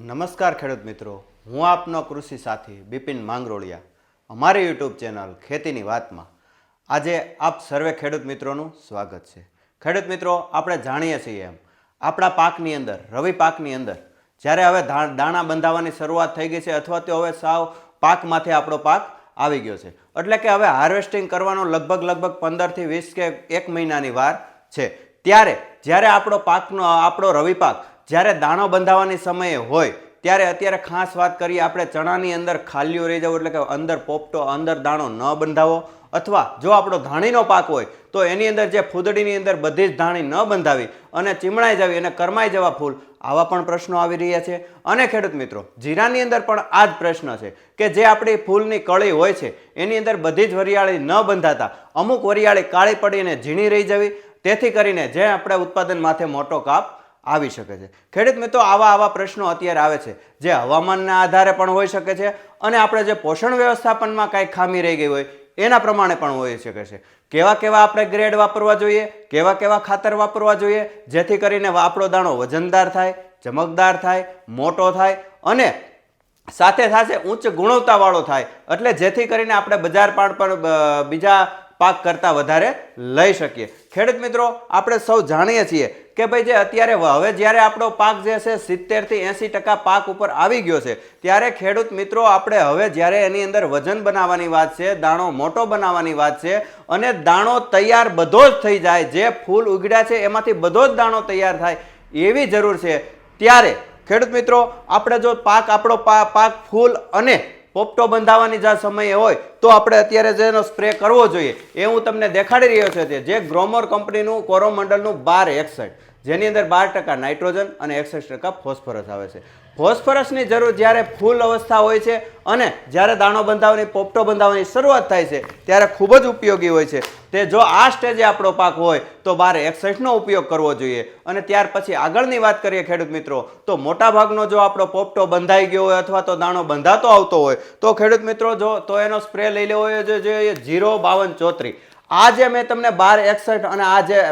નમસ્કાર ખેડૂત મિત્રો. હું આપનો કૃષિ સાથી બિપિન માંગરોળિયા. અમારી યુટ્યુબ ચેનલ ખેતીની વાતમાં આજે આપ સર્વે ખેડૂત મિત્રોનું સ્વાગત છે. ખેડૂત મિત્રો, આપણે જાણીએ છીએ એમ, આપણા પાકની અંદર, રવિ પાકની અંદર, જ્યારે હવે દાણા બંધાવવાની શરૂઆત થઈ ગઈ છે અથવા તો હવે સાવ પાકમાંથી આપણો પાક આવી ગયો છે. એટલે કે હવે હાર્વેસ્ટિંગ કરવાનો લગભગ લગભગ પંદરથી વીસ કે એક મહિનાની વાર છે. ત્યારે જ્યારે આપણો પાકનો, આપણો રવિ પાક જ્યારે દાણો બંધાવવાની સમયે હોય, ત્યારે અત્યારે ખાસ વાત કરીએ આપણે ચણાની અંદર ખાલીઓ રહી જવું એટલે કે અંદર પોપટો, અંદર દાણો ન બંધાવો. અથવા જો આપણો ધાણીનો પાક હોય, તો એની અંદર જે ફૂદડીની અંદર બધી જ ધાણી ન બંધાવી અને ચીમણાઈ જવી અને કરમાઈ જવા ફૂલ આવા પણ પ્રશ્નો આવી રહ્યા છે. અને ખેડૂત મિત્રો, જીરાની અંદર પણ આ જ પ્રશ્ન છે કે જે આપણી ફૂલની કળી હોય છે, એની અંદર બધી જ વરિયાળી ન બંધાતા. અમુક વરિયાળી કાળી પડીને ઝીણી રહી જવી. તેથી કરીને જે આપણે ઉત્પાદન માથે મોટો કાપ આવી શકે છે. ખેડૂત મિત્રો, આવા આવા પ્રશ્નો અત્યારે આવે છે, જે હવામાનના આધારે પણ હોઈ શકે છે અને આપણે જે પોષણ વ્યવસ્થાપનમાં કાંઈ ખામી રહી ગઈ હોય, એના પ્રમાણે પણ હોઈ શકે છે. કેવા કેવા આપણે ગ્રેડ વાપરવા જોઈએ, કેવા કેવા ખાતર વાપરવા જોઈએ, જેથી કરીને આપણો દાણો વજનદાર થાય, ચમકદાર થાય, મોટો થાય અને સાથે સાથે ઉચ્ચ ગુણવત્તાવાળો થાય. એટલે જેથી કરીને આપણે બજાર પાણ પર બીજા પાક કરતાં વધારે લઈ શકીએ. ખેડૂત મિત્રો, આપણે સૌ જાણીએ છીએ કે ભાઈ જે અત્યારે હવે જ્યારે આપણો પાક જે છે સિત્તેરથી એંસી ટકા પાક ઉપર આવી ગયો છે, ત્યારે ખેડૂત મિત્રો આપણે હવે જ્યારે એની અંદર વજન બનાવવાની વાત છે, દાણો મોટો બનાવવાની વાત છે, અને દાણો તૈયાર બધો જ થઈ જાય, જે ફૂલ ઉગડ્યા છે એમાંથી બધો જ દાણો તૈયાર થાય, એવી જરૂર છે. ત્યારે ખેડૂત મિત્રો, આપણે જો પાક, આપણો પાક ફૂલ અને પોપટો બંધાવવાની જ્યાં સમયે હોય, તો આપણે અત્યારે જે એનો સ્પ્રે કરવો જોઈએ. એ હું તમને દેખાડી રહ્યો છું તે જે ગ્રોમર કંપનીનું કોરોમંડલનું બાર એકસઠ જેની અંદર બાર ટકા નાઇટ્રોજન અને એકસઠ ટકા ફોસ્ફરસ આવે છે. ફોસ્ફરસની જરૂર જ્યારે ફૂલ અવસ્થા હોય છે અને જ્યારે દાણો બંધાવવાની પોપટો બંધાવવાની શરૂઆત થાય છે, ત્યારે ખૂબ જ ઉપયોગી હોય છે. તે જો આ સ્ટેજે આપણો પાક હોય, તો બાર એકસઠનો ઉપયોગ કરવો જોઈએ. અને ત્યાર પછી આગળની વાત કરીએ ખેડૂત મિત્રો, તો મોટા ભાગનો જો આપણો પોપટો બંધાઈ ગયો હોય અથવા તો દાણો બંધાતો આવતો હોય, તો ખેડૂત મિત્રો જો, તો એનો સ્પ્રે લઈ લેવો જોઈએ, જીરો બાવન ચોત્રી. આ જે મેં તમને બાર એકસઠ અને આ જે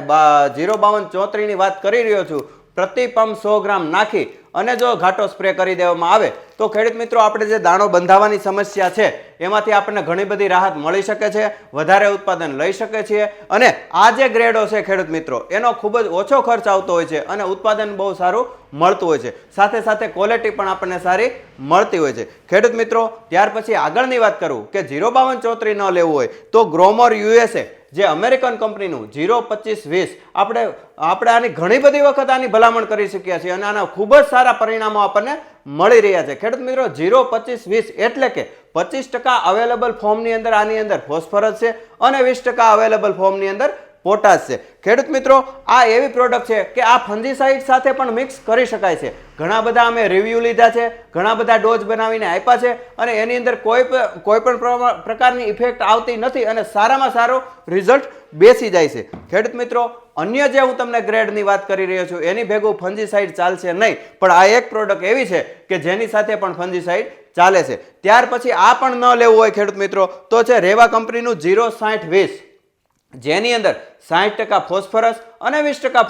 જીરો બાવન ચોત્રીની વાત કરી રહ્યો છું પ્રતિ પંપ સો ગ્રામ નાખી અને જો ઘાટો સ્પ્રે કરી દેવામાં આવે, તો ખેડૂત મિત્રો, આપણે જે દાણો બંધાવવાની સમસ્યા છે, એમાંથી આપણને ઘણી બધી રાહત મળી શકે છે, વધારે ઉત્પાદન લઈ શકે છીએ અને આ જે ગ્રેડો છે ખેડૂત મિત્રો, એનો ખૂબ જ ઓછો ખર્ચ આવતો હોય છે અને ઉત્પાદન બહુ સારું મળતું હોય છે. સાથે સાથે ક્વોલિટી પણ આપણને સારી મળતી હોય છે. ખેડૂત મિત્રો, ત્યાર પછી આગળની વાત કરું કે જીરો બાવન ચોત્રી ન લેવું હોય, તો ગ્રોમર યુએસએ જે અમેરિકન કંપનીનું ઝીરો પચીસ વીસ, આપણે આપણે આની ઘણી બધી વખત આની ભલામણ કરી શક્યા છીએ અને આના ખૂબ જ સારા પરિણામો આપણને મળી રહ્યા છે. ખેડૂત મિત્રો, ઝીરો પચીસ વીસ એટલે કે પચીસ ટકા અવેલેબલ ફોર્મની અંદર આની અંદર ફોસ્ફરસ છે અને વીસ ટકા અવેલેબલ ફોર્મની અંદર પોટાશ છે. ખેડૂત મિત્રો, આ એવી પ્રોડક્ટ છે કે આ ફંજીસાઇડ સાથે પણ મિક્સ કરી શકાય છે. ઘણા બધા અમે રિવ્યૂ લીધા છે, ઘણા બધા ડોઝ બનાવીને આપ્યા છે અને એની અંદર કોઈ કોઈ પણ પ્રકારની ઇફેક્ટ આવતી નથી અને સારામાં સારો રિઝલ્ટ બેસી જાય છે. ખેડૂત મિત્રો, અન્ય જે હું તમને ગ્રેડની વાત કરી રહ્યો છું, એની ભેગું ફંજીસાઇડ ચાલશે નહીં. પણ આ એક પ્રોડક્ટ એવી છે કે જેની સાથે પણ ફંજીસાઇડ ચાલે છે. ત્યાર પછી આ પણ ન લેવું હોય ખેડૂત મિત્રો, તો છે રેવા કંપનીનું જીરો સાઠ વીસ જેની અંદર સાઠ ટકા ફોસ્ફરસ અને વીસ ટકા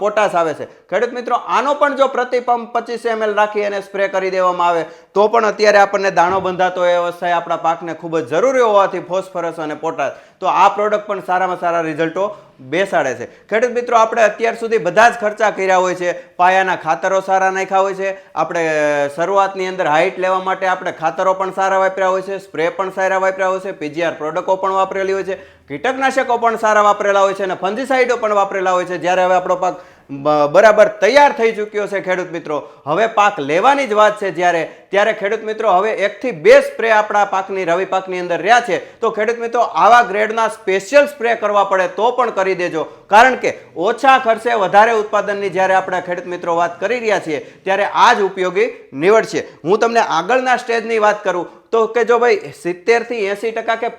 પોટાશ આવે છે. ખેડૂત મિત્રો, આનો પણ જો પ્રતિ પચીસ એમએલ રાખી અને સ્પ્રે કરી દેવામાં આવે, તો પણ અત્યારે આપણને દાણો બંધાતો એ અવસ્થાએ આપણા પાકને ખૂબ જ જરૂરી હોવાથી ફોસ્ફરસ અને પોટાશ. તો આ પ્રોડક્ટ પણ સારામાં સારા રિઝલ્ટો બેસાડે છે. ખેડૂત મિત્રો, આપણે અત્યાર સુધી બધા જ ખર્ચા કર્યા હોય છે. પાયાના ખાતરો સારા નાખ્યા હોય છે. આપણે શરૂઆતની અંદર હાઇટ લેવા માટે આપણે ખાતરો પણ સારા વાપર્યા હોય છે. સ્પ્રે પણ સારા વાપર્યા હોય છે. પીજીઆર પ્રોડક્ટો પણ વાપરેલી હોય છે. કીટકનાશકો પણ સારા વાપરેલા હોય છે અને ફંજીસાઇડો પણ વાપરેલા હોય છે. જ્યારે હવે આપણો પાક બરાબર તૈયાર થઈ ચૂક્યો છે ખેડૂત મિત્રો. હવે પાક લેવાની જ વાત છે જ્યારે, ત્યારે ખેડૂત મિત્રો હવે એકથી બે સ્પ્રે આપણા પાકની, રવિ પાકની અંદર રહ્યા છે. તો ખેડૂત મિત્રો, આવા ગ્રેડના સ્પેશિયલ સ્પ્રે કરવા પડે તો પણ કરી દેજો. કારણ કે ઓછા ખર્ચે વધારે ઉત્પાદનની જ્યારે આપણે ખેડૂત મિત્રો વાત કરી રહ્યા છીએ, ત્યારે આ જ ઉપયોગી નીવડશે. હું તમને આગળના સ્ટેજની વાત કરું. તો કે જો ભાઈ સિત્તેરથી એંસી ટકા કે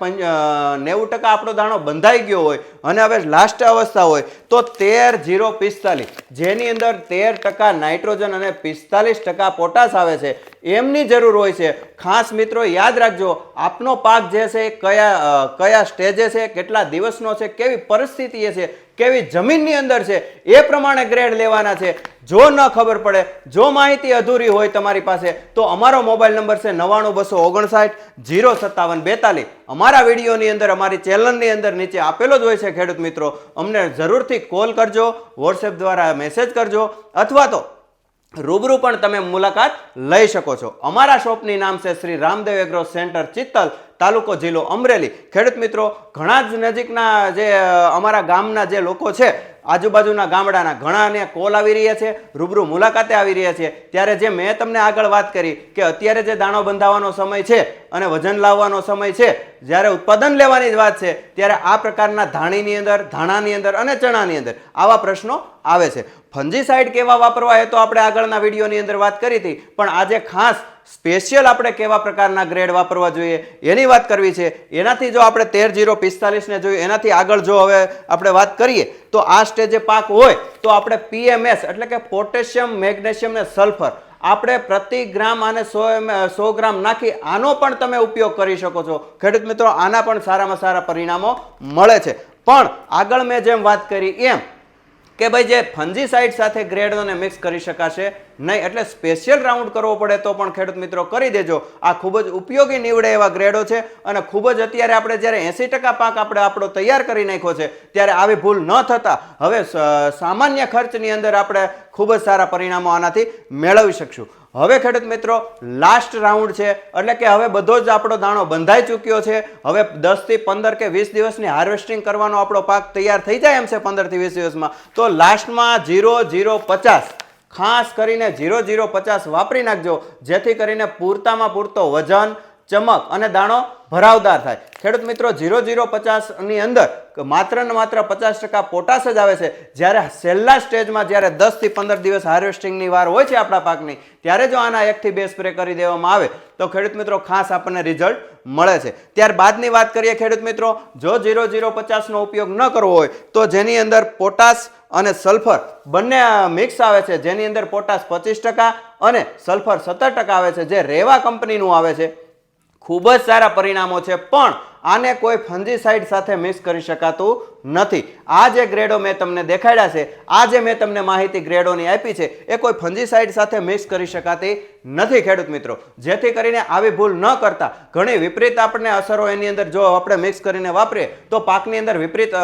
નેવું ટકા આપણો દાણો બંધાઈ ગયો હોય અને હવે લાસ્ટ અવસ્થા હોય, તો તેર જીરો પિસ્તાલીસ, જેની અંદર તેર ટકા નાઇટ્રોજન અને પિસ્તાલીસ ટકા પોટાશ આવે છે, એમની જરૂર હોય છે. ખાસ મિત્રો યાદ રાખજો, આપનો પાક જે છે, કયા કયા સ્ટેજે છે, કેટલા દિવસનો છે, કેવી પરિસ્થિતિ એ છે કેવી જમીનની અંદર છે, એ પ્રમાણે ગ્રેડ લેવાના છે. જો ન ખબર પડે, જો માહિતી અધૂરી હોય તમારી પાસે, તો અમારો મોબાઈલ નંબર છે નવ્વાણું બસો ઓગણસાઠ જીરો સત્તાવન બેતાલીસ. અમારા વિડીયોની અંદર, અમારી ચેનલની અંદર નીચે આપેલો જ હોય છે ખેડૂત મિત્રો. અમને જરૂરથી કોલ કરજો વોટ્સએપ દ્વારા મેસેજ કરજો, અથવા તો રૂબરૂ પણ તમે મુલાકાત લઈ શકો છો. અમારા શોપની નામ છે શ્રી રામદેવ એગ્રો સેન્ટર ચિત્તલ. તાલુકો જિલ્લો અમરેલી. ખેડૂત મિત્રો, ઘણા જ નજીકના જે અમારા ગામના જે લોકો છે, આજુબાજુના ગામડાના ઘણાને કોલ આવી રહ્યા છે, રૂબરૂ મુલાકાતે આવી રહ્યા છે. ત્યારે જે મેં તમને આગળ વાત કરી કે અત્યારે જે દાણો બંધાવવાનો સમય છે અને વજન લાવવાનો સમય છે, જ્યારે ઉત્પાદન લેવાની જ વાત છે, ત્યારે આ પ્રકારના ધાણીની અંદર, ધાણાની અંદર અને ચણાની અંદર આવા પ્રશ્નો આવે છે. ફંજીસાઇડ કેવા વાપરવા એ તો આપણે આગળના વિડીયોની અંદર વાત કરી હતી. પણ આજે ખાસ સ્પેશિયલ આપણે કેવા પ્રકારના ગ્રેડ વાપરવા જોઈએ એની વાત કરવી છે. એનાથી જો આપણે તેર જીરો પિસ્તાલીસને જોઈએ, એનાથી આગળ જો હવે આપણે વાત કરીએ, તો આ સ્ટેજે પાક હોય તો આપણે પીએમએસ એટલે કે પોટેશિયમ, મેગ્નેશિયમ ને સલ્ફર આપણે પ્રતિ ગ્રામ અને સો સો ગ્રામ નાખી આનો પણ તમે ઉપયોગ કરી શકો છો. ખેડૂત મિત્રો, આના પણ સારામાં સારા પરિણામો મળે છે. પણ આગળ મેં જેમ વાત કરી એમ કે ભાઈ જે ફંજીસાઇડ સાથે ગ્રેડોને મિક્સ કરી શકાશે નહીં, એટલે સ્પેશિયલ રાઉન્ડ કરવો પડે તો પણ ખેડૂત મિત્રો કરી દેજો. આ ખૂબ જ ઉપયોગી નીવડે એવા ગ્રેડો છે અને ખૂબ જ અત્યારે આપણે જ્યારે એંસી ટકા પાક આપણે આપણો તૈયાર કરી નાખ્યો છે, ત્યારે આવી ભૂલ ન થતા હવે સામાન્ય ખર્ચની અંદર આપણે ખૂબ જ સારા પરિણામો આનાથી મેળવી શકશું. હવે ખેડૂત મિત્રો લાસ્ટ રાઉન્ડ છે, એટલે કે હવે બધો જ આપણો દાણો બંધાઈ ચૂક્યો છે. હવે દસથી પંદર કે વીસ દિવસની હાર્વેસ્ટિંગ કરવાનો આપણો પાક તૈયાર થઈ જાય એમ છે પંદરથી વીસ દિવસમાં. તો લાસ્ટમાં જીરો જીરો પચાસ. ખાસ કરીને ઝીરો જીરો પચાસ વાપરી નાખજો. જેથી કરીને પૂરતામાં પૂરતો વજન ચમક અને દાણો ભરાવદાર થાય. ખેડૂત મિત્રો, ઝીરો ઝીરો પચાસની અંદર માત્ર ને માત્ર પચાસ ટકા પોટાશ જ આવે છે. જ્યારે છેલ્લા સ્ટેજમાં જ્યારે દસથી પંદર દિવસ હાર્વેસ્ટિંગની વાર હોય છે આપણા પાકની, ત્યારે જો આના એકથી બે સ્પ્રે કરી દેવામાં આવે, તો ખેડૂત મિત્રો ખાસ આપણને રિઝલ્ટ મળે છે. ત્યારબાદની વાત કરીએ ખેડૂત મિત્રો, જો ઝીરો ઝીરો પચાસનો ઉપયોગ ન કરવો હોય, તો જેની અંદર પોટાશ અને સલ્ફર બંને મિક્સ આવે છે. જેની અંદર પોટાશ પચીસ ટકા અને સલ્ફર સત્તર ટકા આવે છે. જે રેવા કંપનીનું આવે છે. ખૂબ જ સારા પરિણામો છે, પણ આને કોઈ ફંજીસાઇડ સાથે મિક્સ કરી શકાતું નથી. આ જે ગ્રેડો મેં તમને દેખાડ્યા છે, આ જે મેં તમને માહિતી ગ્રેડોની આપી છે, એ કોઈ ફંજીસાઇડ સાથે મિક્સ કરી શકાતી નથી, ખેડૂત મિત્રો. જેથી કરીને આવી ભૂલ ન કરતા, ઘણી વિપરીત આપણને અસરો એની અંદર જો આપણે મિક્સ કરીને વાપરીએ, તો પાકની અંદર વિપરીત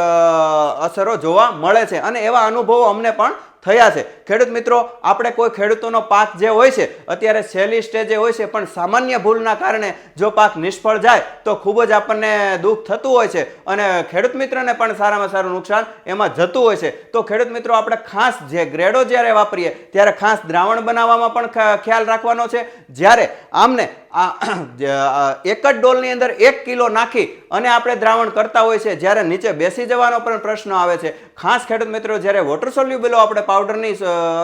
અસરો જોવા મળે છે. અને એવા અનુભવો અમને પણ થયા છે. ખેડૂત મિત્રો, આપણે કોઈ ખેડૂતોનો પાક જે હોય છે, અત્યારે છેલ્લી સ્ટેજે હોય છે, પણ સામાન્ય ભૂલના કારણે જો પાક નિષ્ફળ જાય, તો ખૂબ જ આપણને દુઃખ થતું હોય છે અને ખેડૂત મિત્રને પણ સારામાં સારું નુકસાન એમાં જતું હોય છે. તો ખેડૂત મિત્રો, આપણે ખાસ જે ગ્રેડો જ્યારે વાપરીએ, ત્યારે ખાસ દ્રાવણ બનાવવામાં પણ ખ્યાલ રાખવાનો છે. જ્યારે આમને આ એક જ ડોલની અંદર એક કિલો નાખી અને આપણે દ્રાવણ કરતા હોય છે, જ્યારે નીચે બેસી જવાનો પણ પ્રશ્ન આવે છે. ખાસ ખેડૂત મિત્રો, જ્યારે વોટર સોલ્યુબલો આપણે પાવડરની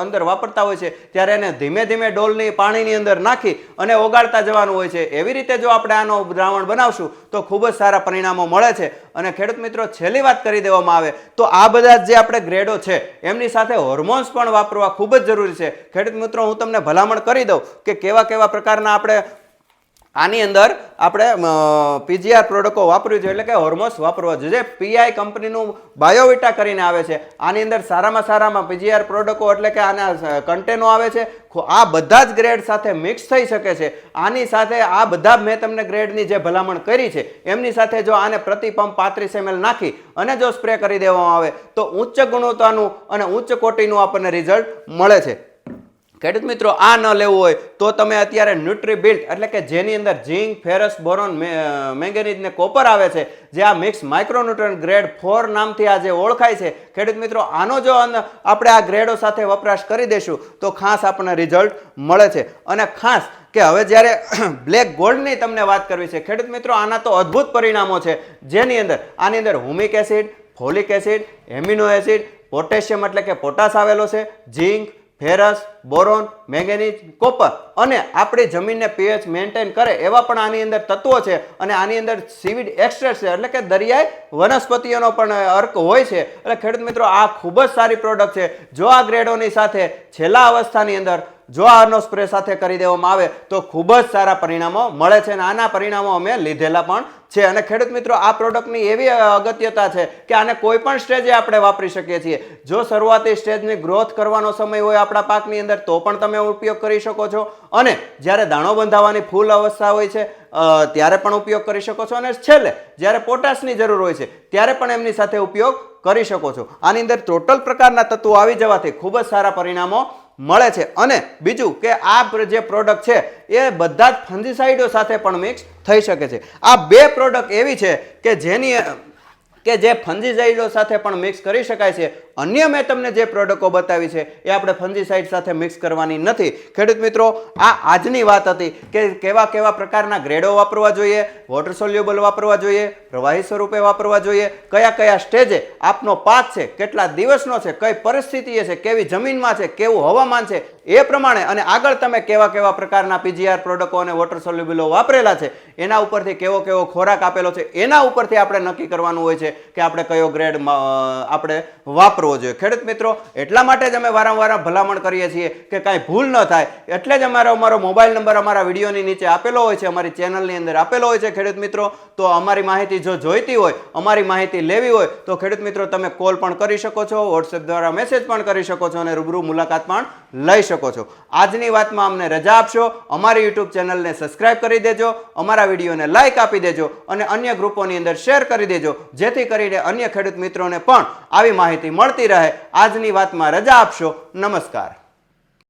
અંદર વાપરતા હોય છે, ત્યારે એને ધીમે ધીમે ડોલની પાણીની અંદર નાખી અને ઓગાળતા જવાનું હોય છે. એવી રીતે જો આપણે આનો દ્રાવણ બનાવશું, તો ખૂબ જ સારા પરિણામો મળે છે. અને ખેડૂત મિત્રો, છેલ્લી વાત કરી દેવામાં આવે, તો આ બધા જે આપણે ગ્રેડો છે, એમની સાથે હોર્મોન્સ પણ વાપરવા ખૂબ જ જરૂરી છે. ખેડૂત મિત્રો, હું તમને ભલામણ કરી દઉં કે કેવા કેવા પ્રકારના આપણે આની અંદર આપણે પીજીઆર પ્રોડક્ટો વાપરવી જોઈએ એટલે કે હોર્મોન્સ વાપરવા જોઈએ. જે પીઆઈ કંપનીનું બાયોવિટા કરીને આવે છે. આની અંદર સારામાં સારામાં પીજીઆર પ્રોડક્ટો એટલે કે આના કન્ટેનો આવે છે. આ બધા જ ગ્રેડ સાથે મિક્સ થઈ શકે છે. આની સાથે આ બધા મેં તમને ગ્રેડની જે ભલામણ કરી છે, એમની સાથે જો આને પ્રતિ પંપ પાંત્રીસ ml નાખી અને જો સ્પ્રે કરી દેવામાં આવે, તો ઉચ્ચ ગુણવત્તાનું અને ઉચ્ચ કોટીનું આપણને રિઝલ્ટ મળે છે. ખેડૂત મિત્રો, આ ન લેવું હોય તો તમે અત્યારે ન્યુટ્રીબિલ્ટ એટલે કે જેની અંદર ઝીંક, ફેરસ, બોરોન મેંગેનીઝ ને કોપર આવે છે, જે આ મિક્સ માઇક્રોન્યુટ્રન ગ્રેડ ફોર નામથી આજે ઓળખાય છે, ખેડૂત મિત્રો, આનો જો આપણે આ ગ્રેડો સાથે વપરાશ કરી દઈશું, તો ખાસ આપણને રિઝલ્ટ મળે છે. અને ખાસ કે હવે જ્યારે બ્લેક ગોલ્ડની તમને વાત કરવી છે, ખેડૂત મિત્રો, આના તો અદ્ભુત પરિણામો છે. જેની અંદર, આની અંદર humic acid, folic acid, amino acid, potassium એટલે કે પોટાશ આવેલો છે, zinc ferrous, boron, manganese, copper. અને આપણી જમીનને પીએચ મેન્ટેન કરે એવા પણ આની અંદર તત્વો છે અને આની અંદર સીવીડ એક્સ્ટ્રેટ છે. એટલે કે દરિયાઈ વનસ્પતિઓનો પણ અર્ક હોય છે. એટલે ખેડૂત મિત્રો, આ ખૂબ જ સારી પ્રોડક્ટ છે. જો આ ગ્રેડોની સાથે છેલ્લા અવસ્થાની અંદર જો આનો સ્પ્રે સાથે કરી દેવામાં આવે, તો ખૂબ જ સારા પરિણામો મળે છે અને આના પરિણામો અમે લીધેલા પણ છે. અને ખેડૂત મિત્રો, આ પ્રોડક્ટની એવી અગત્યતા છે કે આને કોઈ પણ સ્ટેજે આપણે વાપરી શકીએ છીએ. જો શરૂઆતી સ્ટેજની ગ્રોથ કરવાનો સમય હોય આપણા પાકની અંદર, તો પણ તમે ઉપયોગ કરી શકો છો. અને જ્યારે દાણો બંધાવવાની ફૂલ અવસ્થા હોય છે ત્યારે પણ ઉપયોગ કરી શકો છો. અને છેલ્લે, જ્યારે પોટાશની જરૂર હોય છે, ત્યારે પણ એમની સાથે ઉપયોગ કરી શકો છો. આની અંદર ટોટલ પ્રકારના તત્વો આવી જવાથી ખૂબ જ સારા પરિણામો મળે છે. અને બીજું કે આ જે પ્રોડક્ટ છે, એ બધા જ ફંજીસાઇડો સાથે પણ મિક્સ થઈ શકે છે. આ બે પ્રોડક્ટ એવી છે કે જેની, કે જે ફંજીસાઇડો સાથે પણ મિક્સ કરી શકાય છે. અન્ય મેં તમને જે પ્રોડક્ટો બતાવી છે, એ આપણે ફંજીસાઇડ સાથે મિક્સ કરવાની નથી. ખેડૂત મિત્રો, આ આજની વાત હતી કે કેવા કેવા પ્રકારના ગ્રેડો વાપરવા જોઈએ વોટર સોલ્યુબલ વાપરવા જોઈએ, પ્રવાહી સ્વરૂપે વાપરવા જોઈએ, કયા કયા સ્ટેજે આપનો પાક છે, કેટલા દિવસનો છે, કઈ પરિસ્થિતિ છે, કેવી જમીનમાં છે, કેવું હવામાન છે, એ પ્રમાણે અને આગળ તમે કેવા કેવા પ્રકારના પીજીઆર પ્રોડક્ટો અને વોટર સોલ્યુબલો વાપરેલા છે, એના ઉપરથી કેવો કેવો ખોરાક આપેલો છે, એના ઉપરથી આપણે નક્કી કરવાનું હોય છે કે આપણે કયો ગ્રેડ આપણે વાપરવો જોઈએ. ખેડૂત મિત્રો, એટલા માટે જ અમે વારંવાર ભલામણ કરીએ છીએ કે કાંઈ ભૂલ ન થાય. એટલે જ અમારો અમારો મોબાઈલ નંબર અમારા વિડીયોની નીચે આપેલો હોય છે, અમારી ચેનલની અંદર આપેલો હોય છે, ખેડૂત મિત્રો. તો અમારી માહિતી જો જોઈતી હોય, અમારી માહિતી લેવી હોય, તો ખેડૂત મિત્રો તમે કોલ પણ કરી શકો છો વોટ્સએપ દ્વારા મેસેજ પણ કરી શકો છો અને રૂબરૂ મુલાકાત પણ લઈ શકો છો. આજની વાતમાં અમને રજા આપશો. અમારી યુટ્યુબ ચેનલને સબસ્ક્રાઇબ કરી દેજો, અમારા વિડીયોને લાઇક આપી દેજો અને અન્ય ગ્રુપોની અંદર શેર કરી દેજો, જેથી કરીને અન્ય ખેડૂત મિત્રોને પણ આવી માહિતી મળતી રહે. આજની વાતમાં રજા આપશો. નમસ્કાર.